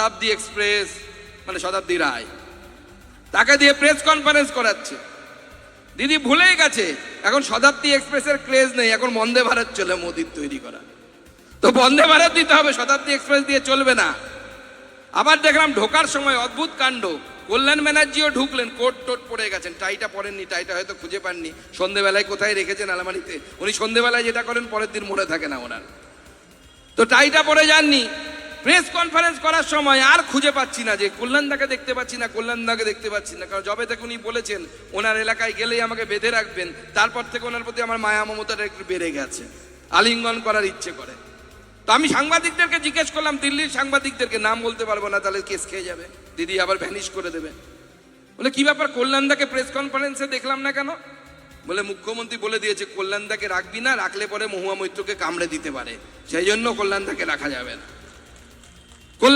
শতাব্দী express মানে শতাব্দী রায়, তাকে দিয়ে প্রেস কনফারেন্স করাচ্ছে। দিদি ভুলেই গেছে, এখন শতাব্দী এক্সপ্রেসের ক্রেজ নেই, এখন বন্দে ভারত চলে মোদির তৈরি করা। তো বন্দে ভারত দিতে হবে, শতাব্দী এক্সপ্রেস দিয়ে চলবে না। আবার দেখলাম ঢোকার সময় অদ্ভুত কাণ্ড, কল্যাণ ব্যানার্জিও ঢুকলেন, কোট টোট পড়ে গেছেন, টাইটা পরেননি, টাইটা হয়তো খুঁজে পাননি, সন্ধেবেলায় কোথায় রেখেছেন আলমারিতে? উনি সন্ধেবেলায় যেটা করেন, পরের দিন মনে থাকে না ওনার। তো টাইটা পরে যাননি প্রেস কনফারেন্স করার সময় আর খুঁজে পাচ্ছি না যে কল্যাণদাকে দেখতে পাচ্ছি না কল্যাণদাকে দেখতে পাচ্ছি না। কারণ যবে থেকে উনি বলেছেন, ওনার এলাকায় গেলেই আমাকে বেঁধে রাখবেন, তারপর থেকে ওনার প্রতি আমার মায়া মমতাটা একটু বেড়ে গেছে, আলিঙ্গন করার ইচ্ছে করে। তো আমি সাংবাদিকদেরকে জিজ্ঞেস করলাম, দিল্লির সাংবাদিকদেরকে নাম বলতে পারব না, তাহলে কেস খেয়ে যাবে। দিদি আবার ভ্যানিশ করে দেবে। বলে, কি ব্যাপার কল্যাণদাকে প্রেস কনফারেন্সে দেখলাম না কেন? বলে, মুখ্যমন্ত্রী বলে দিয়েছে কল্যাণদাকে রাখবি না, রাখলে পরে মহুয়া মৈত্রকে কামড়ে দিতে পারে। সেই জন্য কল্যাণদাকে রাখা যাবে না।